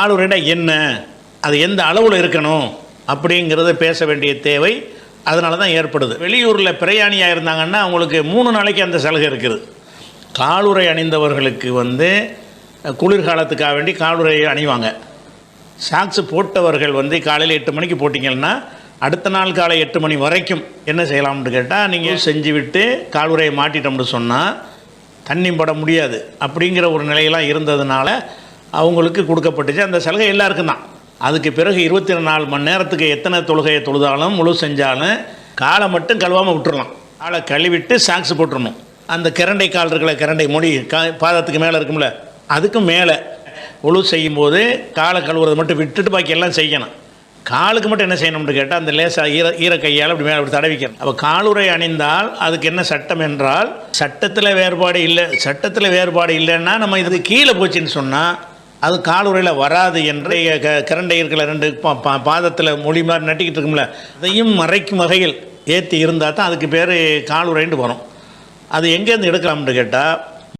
காலுரைனா என்ன? அது எந்த அளவில் இருக்கணும்? அப்படிங்கிறத பேச வேண்டிய தேவை. அதனால தான் ஏற்படுது. வெளியூரில் பிரயாணியாக இருந்தாங்கன்னா அவங்களுக்கு மூணு நாளைக்கு அந்த சலுகை இருக்குது. காலுரை அணிந்தவர்களுக்கு வந்து குளிர்காலத்துக்காக வேண்டி காலுரை அணிவாங்க. சாக்ஸ் போட்டவர்கள் வந்து காலையில் எட்டு மணிக்கு போட்டிங்கன்னா அடுத்த நாள் காலை எட்டு மணி வரைக்கும் என்ன செய்யலாம்னு கேட்டால் நீங்கள் செஞ்சு விட்டு காலுரையை மாட்டிட்டோம்னு சொன்னால் தண்ணி பட முடியாது. அப்படிங்கிற ஒரு நிலையெல்லாம் இருந்ததுனால அவங்களுக்கு கொடுக்கப்பட்டுச்சு. அந்த சலுகை எல்லாருக்கும் தான். அதுக்கு பிறகு இருபத்தி நாலு மணி நேரத்துக்கு எத்தனை தொழுகையை தொழுதாலும் முழு செஞ்சாலும் காலை மட்டும் கழுவாமல் விட்டுடலாம் காலை கழுவிட்டு சாக்ஸ் போட்டுடணும் அந்த கிரண்டை கால் இருக்கல கிரண்டை முடி கா பாதத்துக்கு மேலே இருக்கும்ல அதுக்கும் மேலே. உழு செய்யும்போது காலை கழுவுறதை மட்டும் விட்டுட்டு பாக்கி எல்லாம் செய்யணும். காலுக்கு மட்டும் என்ன செய்யணும்னு கேட்டால் அந்த லேசாக ஈர ஈர கையால் அப்படி மேலே அப்படி தடவிக்கணும் அப்போ காலுரை அணிந்தால் அதுக்கு என்ன சட்டம் என்றால் சட்டத்தில் வேறுபாடு இல்லை சட்டத்தில் வேறுபாடு இல்லைன்னா நம்ம இதுக்கு கீழே போச்சுன்னு சொன்னால் அது காலுறையில் வராது என்று க கிரண்டை இருக்கிற ரெண்டு பா பா- பாதத்தில் மொழி மாதிரி நட்டிக்கிட்டு இருக்கும்ல அதையும் மறைக்கும் வகையில் ஏற்றி இருந்தால் தான் அதுக்கு பேர் காலுறைன்னு வரும். அது எங்கேருந்து எடுக்கலாம்னு கேட்டால்